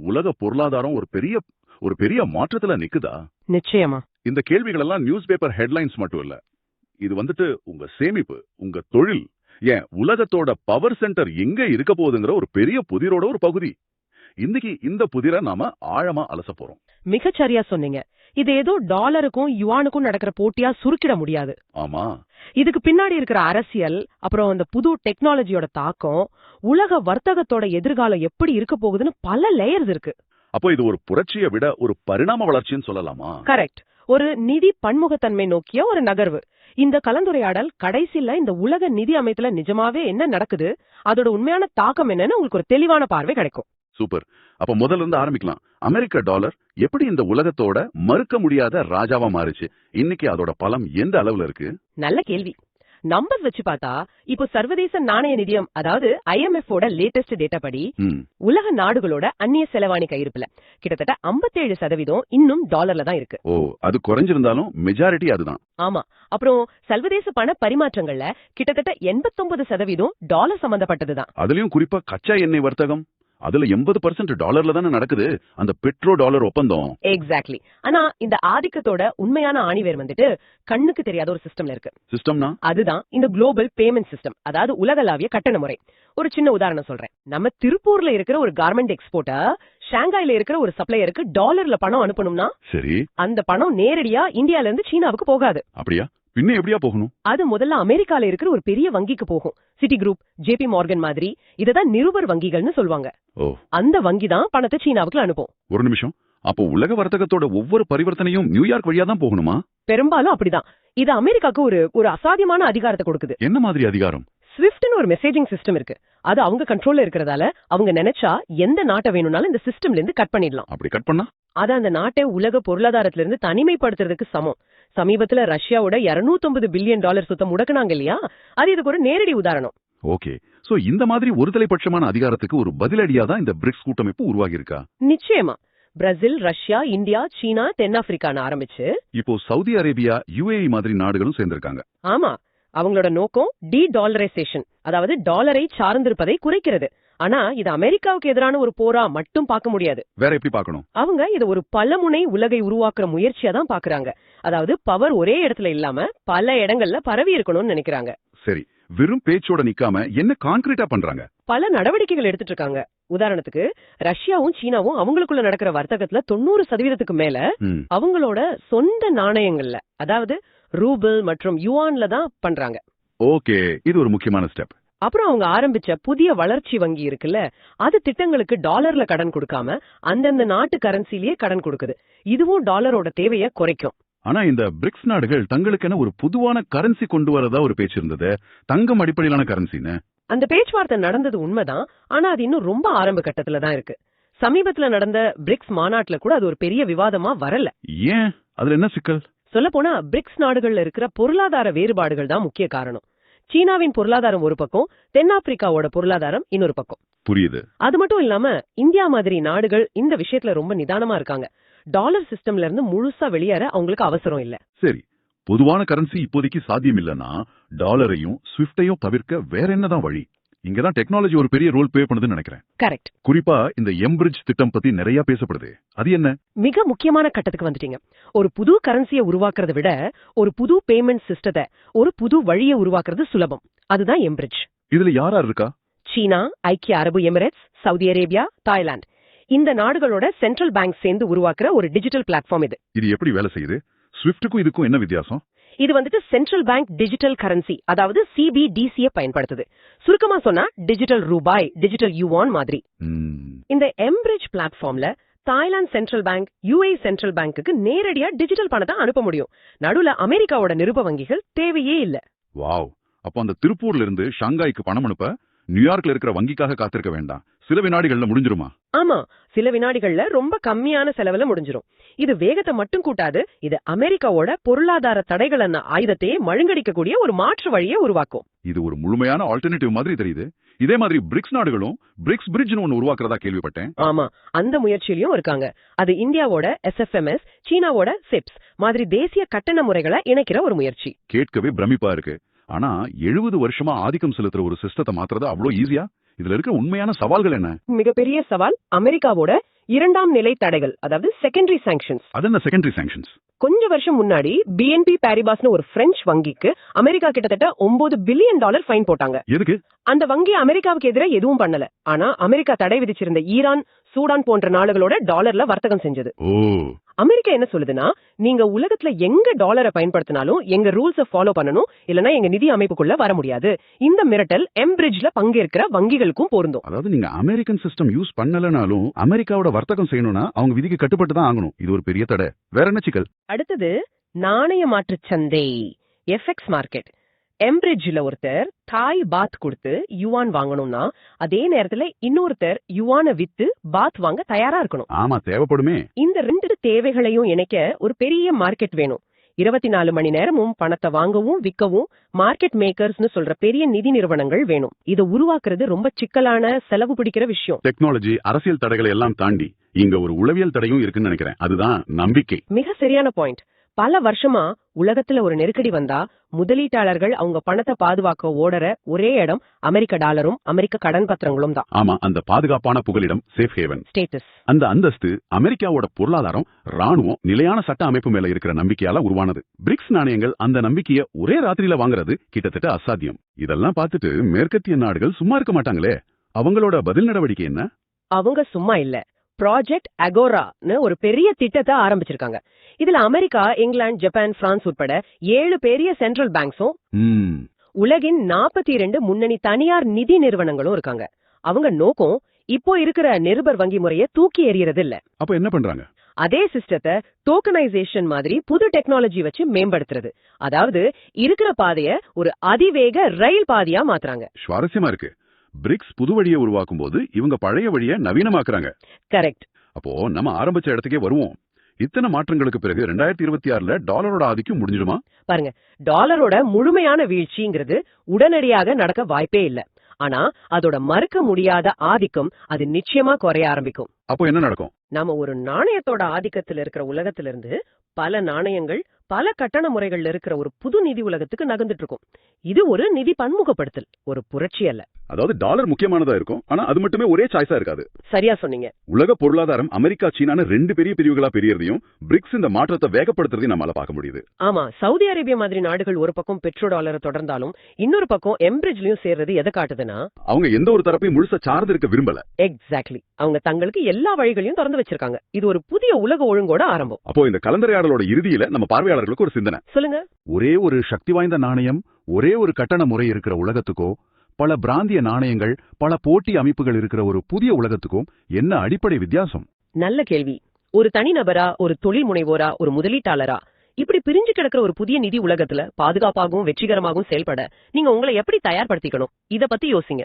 உலக பொருளாதாரம் ஒரு பெரிய ஒரு பெரிய மாற்றத்துல நிக்குதா? நிச்சயமா. இந்த கேள்விகள் எல்லாம் நியூஸ் பேப்பர் ஹெட்லைன்ஸ் மட்டும் இல்ல. இது வந்துட்டு உங்க சேமிப்பு உங்க தொழில் ஏன் உலகத்தோட பவர் சென்டர் எங்க இருக்க போகுதுங்கிற ஒரு பெரிய புதிரோட ஒரு பகுதி. இன்னைக்கு இந்த புதிரை நாம ஆழமா அலச போறோம். மிகச்சரியா சொன்னீங்க. இது ஏதோ டாலருக்கும் யுவானுக்கும் நடக்கிற போட்டியா சுருக்கிட முடியாது. ஆமா. இதுக்கு பின்னாடி இருக்கிற அரசியல் அப்புறம் அந்த புது டெக்னாலஜியோட தாக்கம் உலக வர்த்தகத்தோட எதிர்காலம் எப்படி இருக்க போகுதுன்னு பல லேயர்ஸ் இருக்கு. அப்போ இது ஒரு புரட்சியை விட ஒரு பரிணாம வளர்ச்சின்னு சொல்லலாமா? கரெக்ட். ஒரு நிதி பன்முகத்தன்மை நோக்கிய ஒரு நகர்வு. இந்த கலந்துரையாடல் கடைசில இந்த உலக நிதி அமைப்புல நிஜமாவே என்ன நடக்குது? அதோட உண்மையான தாக்கம் என்னன்னு உங்களுக்கு ஒரு தெளிவான பார்வை கிடைக்கும். சூப்பர். அப்ப முதல்ல இருந்து ஆரம்பிக்கலாம். அமெரிக்க டாலர் எப்படி இந்த உலகத்தோட மறுக்க முடியாத ராஜாவா மாறுச்சு? இன்னைக்கு அதோட பலம் எந்த அளவுல இருக்கு? நல்ல கேள்வி. நம்பர்ஸ் வச்சு பார்த்தா இப்போ சர்வதேச நாணய நிதியம் அதாவது ஐஎம்எஃப் ஓட லேட்டஸ்ட் டேட்டா படி உலக நாடுகளோட அந்நிய செலவாணி கையிருப்புல கிட்டத்தட்ட 57% சதவீதம் இன்னும் டாலர்ல தான் இருக்கு. ஓ அது குறைஞ்சிருந்தாலும் மெஜாரிட்டி அதுதான். ஆமா. அப்புறம் சர்வதேச பண பரிமாற்றங்கள்ல கிட்டத்தட்ட 89% சதவீதம் டாலர் சம்பந்தப்பட்டதுதான். அதுலயும் குறிப்பா கச்சா எண்ணெய் வர்த்தகம். அதுல எண்பது பர்சன்ட் டாலர்ல தானே நடக்குது. அந்த பெட்ரோ டாலர் ஒப்பந்தம். எக்ஸாக்ட்லி ஆனா இந்த ஆதிக்கத்தோட உண்மையான ஆணிவேர் வந்துட்டு கண்ணுக்கு தெரியாத ஒரு சிஸ்டம்ல இருக்கு. சிஸ்டம்னா அதுதான் இந்த குளோபல் பேமெண்ட் சிஸ்டம் அதாவது உலகளாவிய கட்டண முறை. ஒரு சின்ன உதாரணம் சொல்றேன். நம்ம திருப்பூர்ல இருக்கிற ஒரு கார்மெண்ட் எக்ஸ்போர்ட்டர் ஷாங்காய்ல இருக்கிற ஒரு சப்ளையருக்கு டாலர்ல பணம் அனுப்பணும்னா சரி. அந்த பணம் நேரடியா இந்தியால இருந்து சீனாவுக்கு போகாது. அப்படியா? பின்ன எப்படியா போகணும்? அது முதல்ல அமெரிக்கால இருக்கிற ஒரு பெரிய வங்கிக்கு போகும். சிட்டி குரூப் ஜேபி மார்கன் மாதிரி. இததான் நிருபர் வங்கிகள்னு சொல்லுவாங்க. ஓ. அந்த வங்கி தான் பணத்தை சீனாவுக்கு அனுப்பும். ஒரு நிமிஷம். அப்போ உலக வர்த்தகத்தோட ஒவ்வொரு பரிவர்த்தனையும் நியூயார்க் வழியா தான் போகணுமா? பெரும்பாலும் அப்படிதான். இது அமெரிக்காக்கு ஒரு ஒரு அசாத்தியமான அதிகாரத்தை கொடுக்குது. என்ன மாதிரி அதிகாரம்? ஸ்விஃப்ட்னு ஒரு மெசேஜிங் சிஸ்டம் இருக்கு. அது அவங்க கண்ட்ரோல்ல இருக்கிறதால அவங்க நினைச்சா எந்த நாட்டை வேணும்னாலும் இந்த சிஸ்டம்ல இருந்து கட் பண்ணிடலாம். அப்படி கட் பண்ணா? அது அந்த நாட்டை உலக பொருளாதாரத்துல இருந்து தனிமைப்படுத்துறதுக்கு சமம். சமீபத்துல ரஷ்யாவோட 250 பில்லியன் டாலர் சுத்தம் முடக்குனாங்க இல்லையா? அது இதுக்கு ஒரு நேரடி உதாரணம். ஓகே. சோ இந்த மாதிரி ஒருதலைபட்சமான அதிகாரத்துக்கு ஒரு பதிலடியா தான் இந்த பிரிக்ஸ் கூட்டமைப்பு உருவாகி இருக்கா நிச்சயமா. பிரேசில் ரஷ்யா இந்தியா சீனா தென்னாப்பிரிக்கான்னு ஆரம்பிச்சு. இப்போ சவுதி அரேபியா யுஏஇ மாதிரி நாடுகளும் சேர்ந்திருக்காங்க. ஆமா. அவங்களோட நோக்கம் டி டாலரைசேஷன் அதாவது டாலரை சார்ந்திருப்பதை குறைக்கிறது. ஆனா இது அமெரிக்காவுக்கு எதிரான ஒரு போரா மட்டும் பார்க்க முடியாது. வேற எப்படி பார்க்கணும்? அவங்க இத ஒரு பலமுனை உலகை உருவாக்குற முயற்சியா தான் பாக்குறாங்க அதாவது பவர் ஒரே இடத்துல இல்லாம பல இடங்கள்ல பரவி இருக்கணும்னு நினைக்கிறாங்க. சரி வெறும் பேச்சோட நிக்காம என்ன கான்கிரீட்டா பண்றாங்க? பல நடவடிக்கைகள் எடுத்துட்டு இருக்காங்க. உதாரணத்துக்கு ரஷ்யாவும் சீனாவும் அவங்களுக்குள்ள நடக்கிற வர்த்தகத்துல தொண்ணூறு சதவீதத்துக்கு மேல அவங்களோட சொந்த நாணயங்கள்ல அதாவது ரூபிள் மற்றும் யுவான்ல தான் பண்றாங்க. ஓகே இது ஒரு முக்கியமான ஸ்டெப் அப்புறம் அவங்க ஆரம்பிச்ச புதிய வளர்ச்சி வங்கி இருக்குல்ல அது திட்டங்களுக்கு டாலர்ல கடன் கொடுக்காம அந்தந்த நாட்டு கரன்சிலேயே கடன் கொடுக்குது. இதுவும் டாலரோட தேவையை குறைக்கும். ஆனா இந்த பிரிக்ஸ் நாடுகள் தங்களுக்கென ஒரு பொதுவான கரன்சி கொண்டு வரதா ஒரு பேச்சு இருந்தது. தங்கம் அடிப்படையிலான கரன்சின்னு. அந்த பேச்சுவார்த்தை நடந்தது உண்மைதான். ஆனா அது இன்னும் ரொம்ப ஆரம்ப கட்டத்துல தான் இருக்கு. சமீபத்துல நடந்த பிரிக்ஸ் மாநாட்டுல கூட அது ஒரு பெரிய விவாதமா வரல. ஏன்? அதுல என்ன சிக்கல்? சொல்ல போனா பிரிக்ஸ் நாடுகள்ல இருக்கிற பொருளாதார வேறுபாடுகள் தான் முக்கிய காரணம். சீனாவின் பொருளாதாரம் ஒரு பக்கம் தென்னாப்பிரிக்காவோட பொருளாதாரம் இன்னொரு பக்கம். புரியுது. அது மட்டும் இல்லாம இந்தியா மாதிரி நாடுகள் இந்த விஷயத்துல ரொம்ப நிதானமா இருக்காங்க. டாலர் சிஸ்டம்ல இருந்து முழுசா வெளியேற அவங்களுக்கு அவசரம் இல்ல. சரி பொதுவான கரன்சி இப்போதைக்கு சாத்தியம் இல்லனா டாலரையும் ஸ்விஃப்டையும் தவிர்க்க வேற என்னதான் வழி? இங்கதான் டெக்னாலஜி ஒரு பெரிய ரோல் ப்ளே பண்ணுதுன்னு நினைக்கிறேன். கரெக்ட் குறிப்பா இந்த எம்பிரிட்ஜ் திட்டம் பத்தி நிறைய பேசப்படுது. அது என்ன? மிக முக்கியமான கட்டத்துக்கு வந்துட்டீங்க. ஒரு புது கரன்சியை உருவாக்குறதை விட ஒரு புது பேமெண்ட் சிஸ்டத்தை ஒரு புது வழியை உருவாக்குறது சுலபம். அதுதான் எம்பிரிட்ஜ் இதுல யார் யார் இருக்கா? சீனா ஐக்கிய அரபு எமிரேட்ஸ் சவுதி அரேபியா தாய்லாந்து. இந்த நாடுகளோட சென்ட்ரல் பேங்க் சேர்ந்து உருவாக்குற ஒரு டிஜிட்டல் பிளாட்ஃபார்ம் இது. இது எப்படி வேலை செய்யுது? ஸ்விஃப்ட்டுக்கும் இதுக்கும் என்ன வித்தியாசம்? இது வந்துட்டு சென்ட்ரல் பேங்க் டிஜிட்டல் கரன்சி அதாவது சிபிடிசியை பயன்படுத்துது. சுருக்கமா சொன்னா டிஜிட்டல் ரூபாய் டிஜிட்டல் யுவான் மாதிரி. இந்த எம்பிரிட்ஜ் பிளாட்ஃபார்ம்ல Thailand central bank U A central பேங்க்குக்கு நேரடியா டிஜிட்டல் பணத்தை அனுப்ப முடியும். நடுவுல அமெரிக்காவோட நிருப வங்கிகள் தேவையே இல்ல. வாவ். அப்போ அந்த திருப்பூர்ல இருந்து ஷாங்காய்க்கு பணம் அனுப்ப நியூயார்க்ல இருக்கிற வங்கிக்காக காத்திருக்க வேண்டாம். சில வினாடிகள்ல முடிஞ்சிருமா? ஆமா. சில வினாடிகள்ல ரொம்ப கம்மியான செலவுல முடிஞ்சிரும். இது வேகத்தை மட்டும் கூட்டாது இது அமெரிக்காவோட பொருளாதார தடைகளನ್ನ ஆயுதத்தையே மழுங்கடிக்கக்கூடிய ஒரு மாற்று வழியை உருவாக்கும். இது ஒரு முழுமையான ஆல்டர்னேட்டிவ் மாதிரி தெரியுது. இதே மாதிரி பிரிக்ஸ் நாடுகளும் பிரிக்ஸ் பிரிட்ஜ்னு ஒன்னு உருவாக்குறதா கேள்விப்பட்டேன். ஆமா. அந்த முயற்சியிலயும் இருக்காங்க. அது இந்தியாவோட எஸ்எஃப்எம்எஸ் சீனாவோட சிப்ஸ் மாதிரி தேசிய கட்டண முறைகளை இணைக்கிற ஒரு முயற்சி. கேட்கவே பிரமிப்பா இருக்கு. ஆனா எழுபது வருஷமா ஆதிக்கம் செலுத்துற ஒரு சிஸ்டத்தை மாத்துறது அவ்வளவு ஈஸியா இதுல இருக்க உண்மையான சவால்கள் என்ன? மிகப்பெரிய சவால் அமெரிக்காவோட இரண்டாம் நிலை தடைகள் அதாவது செகண்டரி சாங்ஷன்ஸ் அது என்ன செகண்டரி சாங்ஷன்ஸ் கொஞ்ச வருஷம் முன்னாடி பிஎன்பி பாரிபாஸ்னு ஒரு பிரெஞ்சு வங்கிக்கு அமெரிக்கா கிட்டத்தட்ட ஒன்பது பில்லியன் டாலர் ஃபைன் போட்டாங்க. எதுக்கு? அந்த வங்கி அமெரிக்காவுக்கு எதிராக எதுவும் பண்ணல. ஆனா அமெரிக்கா தடை விதிச்சிருந்த ஈரான் சூடான் போன்ற நாடுகளோட டாலர்ல வர்த்தகம் செஞ்சது. அமெரிக்கா என்ன சொல்லுதுன்னா நீங்க உலகத்துல எங்க டாலரை பயன்படுத்தினாலும் எங்க ரூல்ஸ ஃபாலோ பண்ணணும் இல்லனா எங்க நிதி அமைப்புக்குள்ள வர முடியாது. இந்த மிரட்டல் எம்பிரிட்ஜ்ல பங்கேற்கிற வங்கிகளுக்கும் பொருந்தும். அதாவது நீங்க அமெரிக்கன் சிஸ்டம் யூஸ் பண்ணலனாலும் அமெரிக்காவோட வர்த்தகம் செய்யணும்னா அவங்க விதிக்கு கட்டுப்பட்டு தான் ஆகணும். இது ஒரு பெரிய தடை. வேற என்ன சிக்கல்? அடுத்தது நாணய மாற்று சந்தை எஃப்எக்ஸ் மார்க்கெட் எம்பிரிட்ஜ்ல ஒருத்தர் தாய் பாத் கொடுத்து யுவான் வாங்கணும்னா அதே நேரத்துல இன்னொருத்தர் யுவானை வித்து பாத் வாங்க தயாரா இருக்கணும். ஆமா தேவைப்படுமே. இந்த ரெண்டு தேவைகளையும் இணைக்க ஒரு பெரிய மார்க்கெட் வேணும். இருபத்தி நாலு மணி நேரமும் பணத்தை வாங்கவும் விற்கவும் மார்க்கெட் மேக்கர்ஸ்னு சொல்ற பெரிய நிதி நிறுவனங்கள் வேணும். இதை உருவாக்குறது ரொம்ப சிக்கலான செலவு பிடிக்கிற விஷயம். டெக்னாலஜி அரசியல் தடைகளை எல்லாம் தாண்டி இங்க ஒரு உளவியல் தடையும் இருக்குன்னு நினைக்கிறேன். அதுதான் நம்பிக்கை. மிக சரியான பாயிண்ட் பல வருஷமா உலகத்துல ஒரு நெருக்கடி வந்தா முதலீட்டாளர்கள் அவங்க பணத்தை பாதுகாக்க ஓடற ஒரே இடம் அமெரிக்க டாலரும் அமெரிக்க கடன் பத்திரங்களும் தான். ஆமா அந்த பாதுகாப்பான புகலிடம் சேஃப் ஹேவன் ஸ்டேட்டஸ் அந்த அந்தஸ்து அமெரிக்காவோட பொருளாதாரம் ராணுவம் நிலையான சட்ட அமைப்பு மேல இருக்கிற நம்பிக்கையால உருவானது. பிரிக்ஸ் நாணயங்கள் அந்த நம்பிக்கைய ஒரே ராத்திரியில வாங்குறது கிட்டத்தட்ட அசாத்தியம். இதெல்லாம் பார்த்துட்டு மேற்கத்திய நாடுகள் சும்மா இருக்க மாட்டாங்களே? அவங்களோட பதில் நடவடிக்கை என்ன? அவங்க சும்மா இல்ல. ப்ராஜெக்ட் அகோரான்னு ஒரு பெரிய திட்டத்தை ஆரம்பிச்சிருக்காங்க. இதுல அமெரிக்கா இங்கிலாந்து ஜப்பான் பிரான்ஸ் உட்பட ஏழு பெரிய சென்ட்ரல் பேங்க்ஸும் ம், உலகின் நாற்பத்தி இரண்டு முன்னணி தனியார் நிதி நிறுவனங்களும் இருக்காங்க. அவங்க நோக்கம் இப்போ இருக்கிற நிருபர் வங்கி முறையை தூக்கி எறியறது இல்ல அப்ப என்ன பண்றாங்க? அதே சிஸ்டத்தை டோக்கனைசேஷன் மாதிரி புது டெக்னாலஜி வச்சு மேம்படுத்துறது. அதாவது இருக்கிற பாதைய ஒரு அதிவேக ரயில் பாதையா மாத்துறாங்க. சுவாரஸ்யமா இருக்கு. பிரிக்ஸ் புது வழியை உருவாக்கும் போது இவங்க பழைய வழியை நவீனமாக்குறாங்க. கரெக்ட். அப்போ நம்ம ஆரம்பிச்ச இடத்துக்கே வருவோம். இத்தனை மாற்றங்களுக்கு பிறகு ரெண்டாயிரத்தி இருபத்தி ஆறுல டாலரோட ஆதிக்கம் முடிஞ்சிடுமா? பாருங்க டாலரோட முழுமையான வீழ்ச்சிங்கிறது உடனடியாக நடக்க வாய்ப்பே இல்ல. ஆனா அதோட மறுக்க முடியாத ஆதிக்கம் அது நிச்சயமா குறைய ஆரம்பிக்கும். அப்போ என்ன நடக்கும்? நாம ஒரு நாணயத்தோட ஆதிக்கத்துல இருக்கிற உலகத்துல இருந்து பல நாணயங்கள் பல கட்டண முறைகள்ல இருக்கிற ஒரு புது நிதி உலகத்துக்கு நகர்ந்துட்டு இருக்கும். இது ஒரு நிதி பன்முகப்படுத்தல் ஒரு புரட்சி அல்ல. அதாவது டாலர் முக்கியமானதா இருக்கும். ஆனா அது மட்டுமே ஒரே சாய்ஸா இருக்காது. சரியா சொன்னீங்க. உலக பொருளாதாரம் அமெரிக்கா சீனான ரெண்டு பெரிய பிரிவுகளா பெரியதையும் பிரிக்ஸ் இந்த மாற்றத்தை வேகப்படுத்துறதையும் நம்மளால பார்க்க முடியுது. ஆமா சவுதி அரேபியா மாதிரி நாடுகள் ஒரு பக்கம் பெட்ரோ டாலரை தொடர்ந்தாலும் இன்னொரு பக்கம் எம்பிரிட்ஜ்லயும் சேர்றது எதை காட்டுதுன்னா? அவங்க எந்த ஒரு தரப்பையும் முழுசா சார்ந்து இருக்க விரும்பல. எக்ஸாக்ட்லி அவங்க தங்களுக்கு எல்லா வழிகளையும் திறந்து வச்சிருக்காங்க. இது ஒரு புதிய உலக ஒழுங்கோட ஆரம்பம். அப்போ இந்த கலந்துரையாடலோட இறுதியில நம்ம பார்வையாளர்களுக்கு ஒரு சிந்தனை. சொல்லுங்க. ஒரே ஒரு சக்தி வாய்ந்த நாணயம் ஒரே ஒரு கட்டண முறை இருக்கிற உலகத்துக்கோ பல பிராந்திய நாணயங்கள் பல போட்டி அமைப்புகள் இருக்கிற ஒரு புதிய உலகத்துக்கும் என்ன அடிப்படை வித்தியாசம்? நல்ல கேள்வி. ஒரு தனிநபரா ஒரு தொழில் முனைவோரா ஒரு முதலீட்டாளரா? இப்படி பிரிஞ்சு கிடக்கிற ஒரு புதிய நிதி உலகத்துல பாதுகாப்பாகவும் வெற்றிகரமாகவும் செயல்பட நீங்க உங்களை எப்படி தயார்படுத்திக்கணும்? இத பத்தி யோசிங்க.